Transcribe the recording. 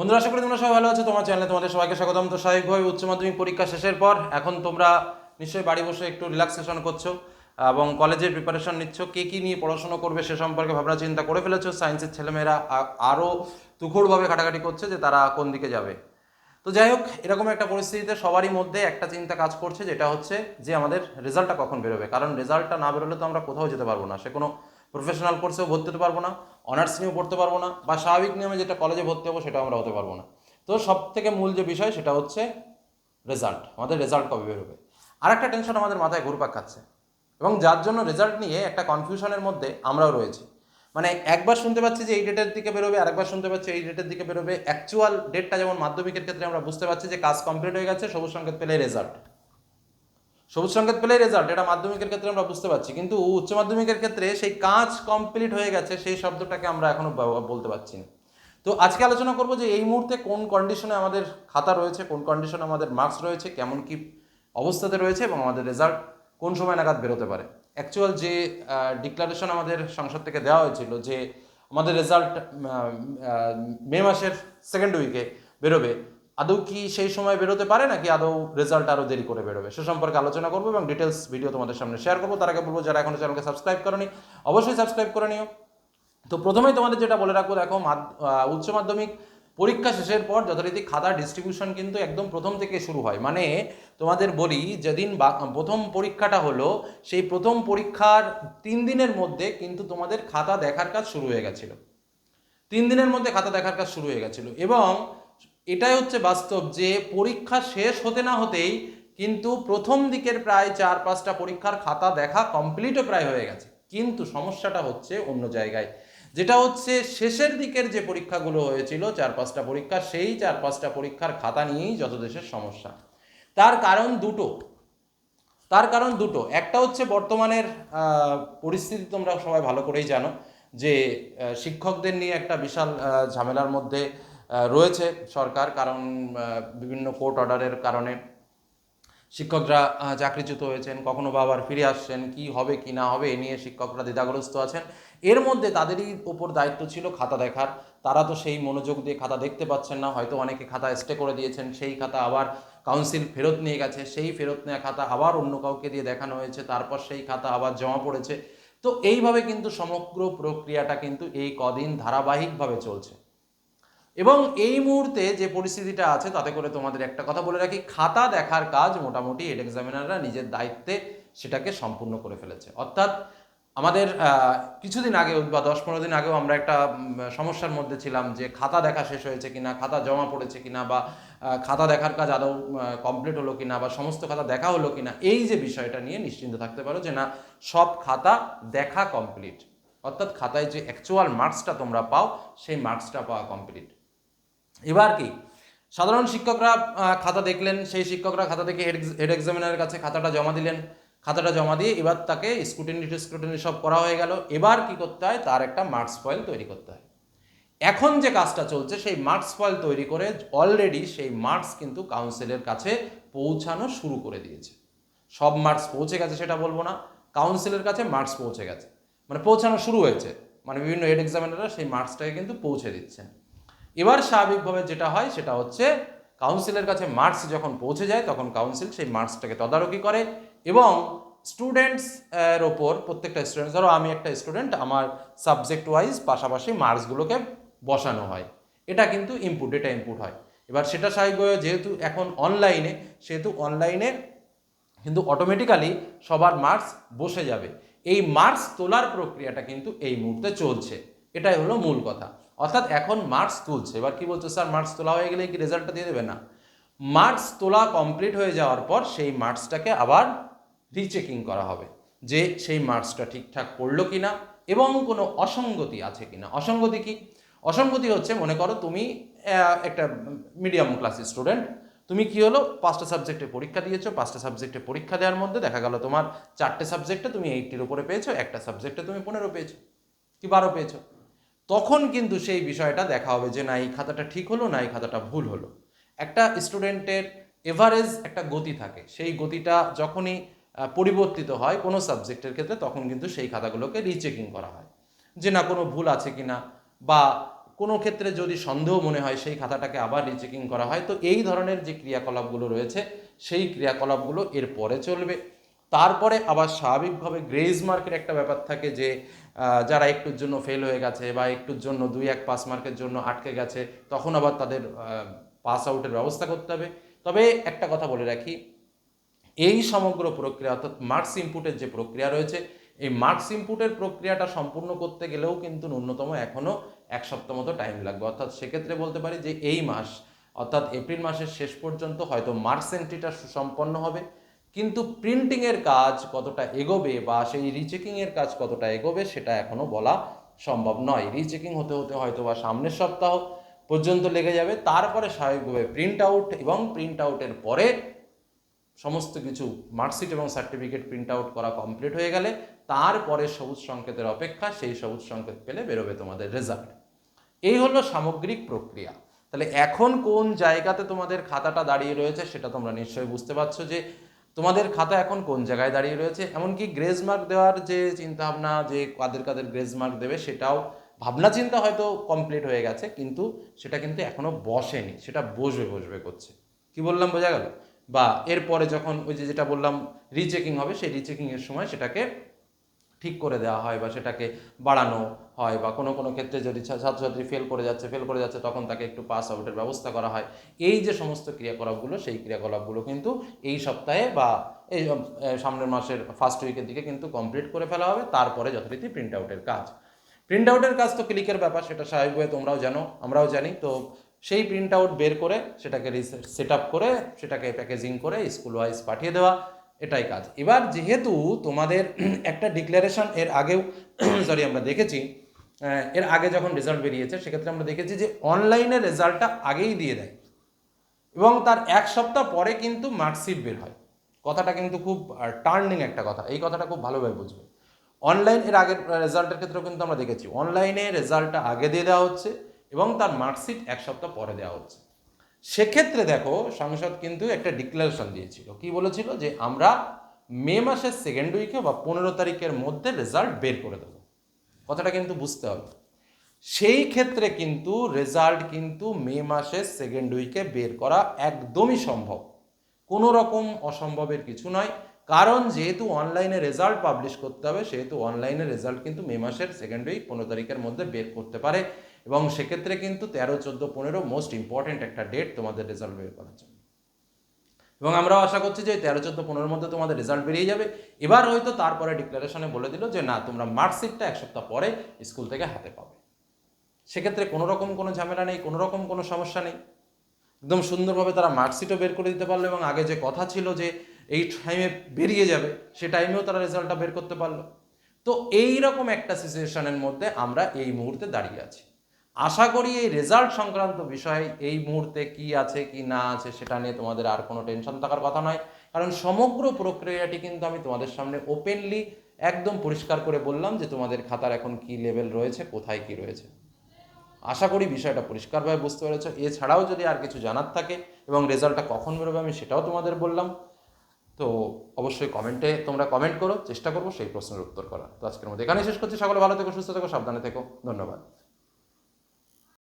বন্ধুরা, আশা করি তোমরা সবাই ভালো আছো। তোমার চ্যানেলে তোমাদের সবাইকে স্বাগতম। তো স্বাভাবিকভাবে উচ্চ মাধ্যমিক পরীক্ষা শেষের পর এখন তোমরা নিশ্চয়ই বাড়ি বসে একটু রিল্যাক্সেশন করছ এবং কলেজের প্রিপারেশন নিচ্ছ। কে কী নিয়ে পড়াশোনা করবে সে সম্পর্কে ভাবনা চিন্তা করে ফেলেছো? সায়েন্সের ছেলেমেয়েরা আরও তুখোড়ভাবে ঘাটাঘাটি করছে যে তারা কোন দিকে যাবে। তো যাই হোক, এরকম একটা পরিস্থিতিতে সবারই মধ্যে একটা চিন্তা কাজ করছে, যেটা হচ্ছে যে আমাদের রেজাল্টটা কখন বেরোবে? কারণ রেজাল্টটা না বেরোলে তো আমরা কোথাও যেতে পারব না। সে কোনো প্রফেশনাল কোর্সেও ভর্তি হতে পারব না অনার্স নিয়েও পড়তে পারব না, বা স্বাভাবিক নিয়মে যেটা কলেজে ভর্তি হব সেটা আমরা হতে পারব না। তো সব থেকে মূল যে বিষয় সেটা হচ্ছে রেজাল্ট আমাদের রেজাল্ট কবে বেরোবে আর একটা টেনশন আমাদের মাথায় ঘুরপাক খাচ্ছে, এবং যার জন্য রেজাল্ট নিয়ে একটা কনফিউশনের মধ্যে আমরাও রয়েছি। মানে একবার শুনতে পাচ্ছি যে এই ডেটের দিকে বেরোবে, আরেকবার শুনতে পাচ্ছি এই ডেটের দিকে বেরোবে অ্যাকচুয়াল ডেটটা যেমন মাধ্যমিকের ক্ষেত্রে আমরা বুঝতে পারছি যে কাজ কমপ্লিট হয়ে গেছে, সবুজ সংকেত পেলে রেজাল্ট সবুজ সংকেত পেলে রেজাল্ট এটা মাধ্যমিকের ক্ষেত্রে আমরা বুঝতে পারছি। কিন্তু উচ্চ মাধ্যমিকের ক্ষেত্রে সেই কাজ কমপ্লিট হয়ে গেছে, সেই শব্দটাকে আমরা এখনও বলতে পারছি না। তো আজকে আলোচনা করব যে এই মুহূর্তে কোন কন্ডিশনে আমাদের খাতা রয়েছে, কোন কন্ডিশনে আমাদের মার্কস রয়েছে, কেমন কি অবস্থাতে রয়েছে এবং আমাদের রেজাল্ট কোন সময় নাগাদ বেরোতে পারে। অ্যাকচুয়াল যে ডিক্লারেশন আমাদের সংসদ থেকে দেওয়া হয়েছিল যে আমাদের রেজাল্ট মে মাসের সেকেন্ড উইকে বেরোবে আদৌ কি সেই সময় বেরোতে পারে নাকি আদৌ রেজাল্ট আরও দেরি করে বেরোবে? সে সম্পর্কে আলোচনা করব এবং ডিটেলস ভিডিও তোমাদের সামনে শেয়ার করব। তার আগে বলব, যারা এখনও চ্যানেলকে সাবস্ক্রাইব করনি, অবশ্যই সাবস্ক্রাইব করে নিও। তো প্রথমেই তোমাদের যেটা বলে রাখব, দেখো উচ্চ মাধ্যমিক পরীক্ষা শেষের পর যথারীতি খাতা ডিস্ট্রিবিউশন কিন্তু একদম প্রথম থেকে শুরু হয়। মানে তোমাদের বলি, যেদিন প্রথম পরীক্ষাটা হলো, সেই প্রথম পরীক্ষার তিন দিনের মধ্যে কিন্তু তোমাদের খাতা দেখার কাজ শুরু হয়ে গেছিল। তিন দিনের মধ্যে খাতা দেখার কাজ শুরু হয়ে গেছিল এবং এটাই হচ্ছে বাস্তব যে পরীক্ষা শেষ হতে না হতেই কিন্তু প্রথম দিকের প্রায় চার পাঁচটা পরীক্ষার খাতা দেখা কমপ্লিটও প্রায় হয়ে গেছে। কিন্তু সমস্যাটা হচ্ছে অন্য জায়গায়। যেটা হচ্ছে শেষের দিকের যে পরীক্ষাগুলো হয়েছিল, চার পাঁচটা পরীক্ষা, সেই চার পাঁচটা পরীক্ষার খাতা নিয়েই যত দেশের সমস্যা। তার কারণ দুটো। তার কারণ দুটো। একটা হচ্ছে বর্তমানের পরিস্থিতি তোমরা সবাই ভালো করেই জানো যে শিক্ষকদের নিয়ে একটা বিশাল ঝামেলার মধ্যে রয়েছে সরকার, কারণ বিভিন্ন কোর্ট অর্ডারের কারণে শিক্ষকরা চাকরিচ্যুত হয়েছেন, কখনো বা আবার ফিরে আসছেন, কি হবে, কি না হবে, এ নিয়ে শিক্ষকরা দ্বিধাগ্রস্ত আছেন। এর মধ্যে তাদেরই ওপর দায়িত্ব ছিল খাতা দেখার। তারা তো সেই মনোযোগ দিয়ে খাতা দেখতে পাচ্ছেন না, হয়তো অনেকে খাতা স্টে করে দিয়েছেন, সেই খাতা আবার কাউন্সিল ফেরত নিয়ে গেছে, সেই ফেরত নেওয়া খাতা আবার অন্য কাউকে দিয়ে দেখানো হয়েছে, তারপর সেই খাতা আবার জমা পড়েছে। তো এইভাবে কিন্তু সমগ্র প্রক্রিয়াটা কিন্তু এই কদিন ধারাবাহিকভাবে চলছে। এবং এই মুহূর্তে যে পরিস্থিতিটা আছে, তাতে করে তোমাদের একটা কথা বলে রাখি, খাতা দেখার কাজ মোটামুটি হেড এক্সামিনাররা নিজের দায়িত্বে সেটাকে সম্পূর্ণ করে ফেলেছে। অর্থাৎ আমাদের কিছুদিন আগে বা দশ পনেরো দিন আগেও আমরা একটা সমস্যার মধ্যে ছিলাম যে খাতা দেখা শেষ হয়েছে কিনা, খাতা জমা পড়েছে কিনা বা খাতা দেখার কাজ আদৌ কমপ্লিট হলো কিনা বা সমস্ত খাতা দেখা হলো কিনা, এই যে বিষয়টা নিয়ে নিশ্চিন্ত থাকতে পারো যে না, সব খাতা দেখা কমপ্লিট অর্থাৎ খাতায় যে অ্যাকচুয়াল মার্কসটা তোমরা পাও, সেই মার্কসটা পাওয়া কমপ্লিট এবার কি? সাধারণ শিক্ষকরা খাতা দেখলেন, সেই শিক্ষকরা খাতা দেখে হেড এক্সামিনারের কাছে খাতাটা জমা দিলেন। খাতাটা জমা দিয়ে এবার তাকে স্ক্রুটিনি স্ক্রুটিনি সব করা হয়ে গেল। এবার কি করতে হয়? তার একটা মার্কস ফয়েল তৈরি করতে হয়। এখন যে কাজটা চলছে, সেই মার্কস ফয়েল তৈরি করে অলরেডি সেই মার্কস কিন্তু কাউন্সিলের কাছে পৌঁছানো শুরু করে দিয়েছে। সব মার্কস পৌঁছে গেছে সেটা বলব না। কাউন্সিলের কাছে মার্কস পৌঁছে গেছে। মানে পৌঁছানো শুরু হয়েছে। মানে বিভিন্ন হেড এক্সামিনাররা সেই মার্কসটাকে কিন্তু পৌঁছে দিচ্ছেন। এবার স্বাভাবিকভাবে যেটা হয়, সেটা হচ্ছে কাউন্সিলের কাছে মার্কস যখন পৌঁছে যায়, তখন কাউন্সিল সেই মার্কসটাকে তদারকি করে এবং স্টুডেন্টস এর ওপর প্রত্যেকটা স্টুডেন্ট ধরো আমি একটা স্টুডেন্ট আমার সাবজেক্ট ওয়াইজ পাশাপাশি মার্কসগুলোকে বসানো হয়। এটা কিন্তু ইনপুট এটা ইনপুট হয়। এবার সেটা স্বাভাবিকভাবে যেহেতু এখন অনলাইনে সেহেতু অনলাইনে কিন্তু অটোমেটিক্যালি সবার মার্কস বসে যাবে। এই মার্কস তোলার প্রক্রিয়াটা কিন্তু এই মুহূর্তে চলছে। এটাই হলো মূল কথা। অর্থাৎ এখন মার্কস তুলছে। এবার কি বলছো স্যার? মার্কস তোলা হয়ে গেলে কি রেজাল্টটা দিয়ে দেবে? না। মার্কস তোলা কমপ্লিট হয়ে যাওয়ার পর সেই মার্কসটাকে আবার রিচেকিং করা হবে যে সেই মার্কসটা ঠিকঠাক পড়ল কি না এবং কোনো অসঙ্গতি আছে কি না অসঙ্গতি কি? অসঙ্গতি হচ্ছে, মনে করো তুমি একটা মিডিয়াম ক্লাসের স্টুডেন্ট তুমি কি হলো? পাঁচটা সাবজেক্টে পরীক্ষা দিয়েছ, পাঁচটা সাবজেক্টে পরীক্ষা দেওয়ার মধ্যে দেখা গেল তোমার চারটে সাবজেক্টে তুমি এইটির উপরে পেয়েছ, একটা সাবজেক্টে তুমি পনেরো পেয়েছ, কি বারো পেয়েছ? তখন কিন্তু সেই বিষয়টা দেখা হবে যে না, এই খাতাটা ঠিক হলো না, এই খাতাটা ভুল হলো। একটা স্টুডেন্টের এভারেজ একটা গতি থাকে। সেই গতিটা যখনই পরিবর্তিত হয় কোনো সাবজেক্টের ক্ষেত্রে, তখন কিন্তু সেই খাতাগুলোকে রিচেকিং করা হয়। যে না, কোনো ভুল আছে কি না বা কোনো ক্ষেত্রে যদি সন্দেহ মনে হয় সেই খাতাটাকে আবার রিচেকিং করা হয়, তো এই ধরনের যে ক্রিয়াকলাপগুলো রয়েছে, সেই ক্রিয়াকলাপগুলো এর পরে চলবে। তারপরে আবার স্বাভাবিকভাবে গ্রেজ মার্কের একটা ব্যাপার থাকে যে যারা একটুর জন্য ফেল হয়ে গেছে বা একটুর জন্য দুই এক পাস মার্কের জন্য আটকে গেছে, তখন আবার তাদের পাস আউটের ব্যবস্থা করতে হবে। তবে একটা কথা বলে রাখি, এই সমগ্র প্রক্রিয়া অর্থাৎ মার্কস ইনপুটের যে প্রক্রিয়া রয়েছে, এই মার্কস ইনপুটের প্রক্রিয়াটা সম্পূর্ণ করতে গেলেও কিন্তু ন্যূনতম এখনও এক সপ্তাহ মতো টাইম লাগবে। অর্থাৎ সেক্ষেত্রে বলতে পারি যে, এই মাস অর্থাৎ এপ্রিল মাসের শেষ পর্যন্ত হয়তো মার্কস এন্ট্রিটা সুসম্পন্ন হবে। কিন্তু প্রিন্টিংয়ের কাজ কতটা এগোবে বা সেই রিচেকিংয়ের কাজ কতটা এগোবে সেটা এখনও বলা সম্ভব নয়। রিচেকিং হতে হতে হয়তো বা সামনের সপ্তাহ পর্যন্ত লেগে যাবে। তারপরে স্বাভাবিকভাবে প্রিন্ট আউট এবং প্রিন্ট আউটের পরে সমস্ত কিছু মার্কশিট এবং সার্টিফিকেট প্রিন্ট আউট করা কমপ্লিট হয়ে গেলে তারপরে সবুজ সংকেতের অপেক্ষা সেই সবুজ সংকেত পেলে বেরোবে তোমাদের রেজাল্ট এই হলো সামগ্রিক প্রক্রিয়া। তাহলে এখন কোন জায়গাতে তোমাদের খাতাটা দাঁড়িয়ে রয়েছে সেটা তোমরা নিশ্চয়ই বুঝতে পারছ যে তোমাদের খাতা এখন কোন জায়গায় দাঁড়িয়ে রয়েছে? এমনকি গ্রেজ মার্ক দেওয়ার যে চিন্তাভাবনা, যে কাদের কাদের গ্রেজ মার্ক দেবে, সেটাও ভাবনা চিন্তা হয়তো কমপ্লিট হয়ে গেছে, কিন্তু সেটা কিন্তু এখনও বসেনি, সেটা বসবে বসবে করছে। কি বললাম, বোঝা গেল? বা এরপরে যখন ওই যে যেটা বললাম রিচেকিং হবে, সেই রিচেকিংয়ের সময় সেটাকে ঠিক করে দেওয়া হয় বা সেটাকে বাড়ানো হয় বা কোনো কোনো ক্ষেত্রে যদি ছাত্রছাত্রী ফেল করে যাচ্ছে ফেল করে যাচ্ছে, তখন তাকে একটু পাস আউটের ব্যবস্থা করা হয়। এই যে সমস্ত ক্রিয়াকলাপগুলো, সেই ক্রিয়াকলাপগুলো কিন্তু এই সপ্তাহে বা এই সামনের মাসের ফার্স্ট উইকের দিকে কিন্তু কমপ্লিট করে ফেলা হবে। তারপরে যথারীতি প্রিন্ট আউটের কাজ। প্রিন্ট আউটের কাজ তো ক্লিকের ব্যাপার, সেটা স্বাভাবিকভাবে তোমরাও জানো, আমরাও জানি। তো সেই প্রিন্ট আউট বের করে সেটাকে সেট আপ করে সেটাকে প্যাকেজিং করে স্কুল ওয়াইজ পাঠিয়ে দেওয়া, এটাই কাজ। এবার যেহেতু তোমাদের একটা ডিক্লারেশন এর আগেও সরি আমরা দেখেছি এর আগে যখন রেজাল্ট বেরিয়েছে, সেক্ষেত্রে আমরা দেখেছি যে অনলাইনে রেজাল্টটা আগেই দিয়ে দেয়। এবং তার এক সপ্তাহ পরে কিন্তু মার্কশিট বের হয়। কথাটা কিন্তু খুব টার্নিং একটা কথা। এই কথাটা খুব ভালোভাবে বুঝবে। অনলাইন এর আগের রেজাল্টের ক্ষেত্রেও কিন্তু আমরা দেখেছি অনলাইনে রেজাল্টটা আগে দিয়ে দেওয়া হচ্ছে এবং তার মার্কশিট এক সপ্তাহ পরে দেওয়া হচ্ছে। সেক্ষেত্রে দেখো, সংসদ কিন্তু একটা ডিক্লারেশন দিয়েছিল। কি বলেছিল? যে আমরা মে মাসের সেকেন্ড উইকে বা পনেরো তারিখের মধ্যে রেজাল্ট বের করে দেবো। কথাটা কিন্তু বুঝতে হবে। সেই ক্ষেত্রে কিন্তু রেজাল্ট কিন্তু মে মাসের সেকেন্ড উইকে বের করা একদমই সম্ভব। কোনো রকম অসম্ভবের কিছু নয়। কারণ যেহেতু অনলাইনে রেজাল্ট পাবলিশ করতে হবে, সেহেতু অনলাইনে রেজাল্ট কিন্তু মে মাসের সেকেন্ড উইক পনেরো তারিখের মধ্যে বের করতে পারে। এবং সেক্ষেত্রে কিন্তু তেরো, চোদ্দ, পনেরো মোস্ট ইম্পর্ট্যান্ট একটা ডেট তোমাদের রেজাল্ট বের করার জন্য। এবং আমরাও আশা করছি যে তেরো, চোদ্দ, পনেরোর মধ্যে তোমাদের রেজাল্ট বেরিয়ে যাবে। এবার হয়তো তারপরে ডিক্লারেশনে বলে দিল যে, না, তোমরা মার্কশিটটা এক সপ্তাহ পরে স্কুল থেকে হাতে পাবে। সেক্ষেত্রে কোনো রকম কোনো ঝামেলা নেই, কোনো রকম কোনো সমস্যা নেই। একদম সুন্দরভাবে তারা মার্কশিটও বের করে দিতে পারল এবং আগে যে কথা ছিল যে, এই টাইমে বেরিয়ে যাবে, সে টাইমেও তারা রেজাল্টটা বের করতে পারল। তো এই রকম একটা সিচুয়েশনের মধ্যে আমরা এই মুহূর্তে দাঁড়িয়ে আছি। আশা করি এই রেজাল্ট সংক্রান্ত বিষয়ে এই মুহূর্তে কি আছে, কি না আছে, সেটা নিয়ে তোমাদের আর কোনো টেনশন থাকার কথা নয়। কারণ সমগ্র প্রক্রিয়াটি কিন্তু আমি তোমাদের সামনে ওপেনলি একদম পরিষ্কার করে বললাম যে তোমাদের খাতার এখন কি লেভেল রয়েছে, কোথায় কি রয়েছে। আশা করি বিষয়টা পরিষ্কারভাবে বুঝতে পেরেছ। এছাড়াও যদি আর কিছু জানার থাকে এবং রেজাল্টটা কখন বেরোবে আমি সেটাও তোমাদের বললাম। তো অবশ্যই কমেন্টে তোমরা কমেন্ট করো, চেষ্টা করব সেই প্রশ্নের উত্তর করার। তো আজকের মধ্যে এখানে শেষ করছি। সকলে ভালো থেকো, সুস্থ থেকো, সাবধানে থেকো। ধন্যবাদ।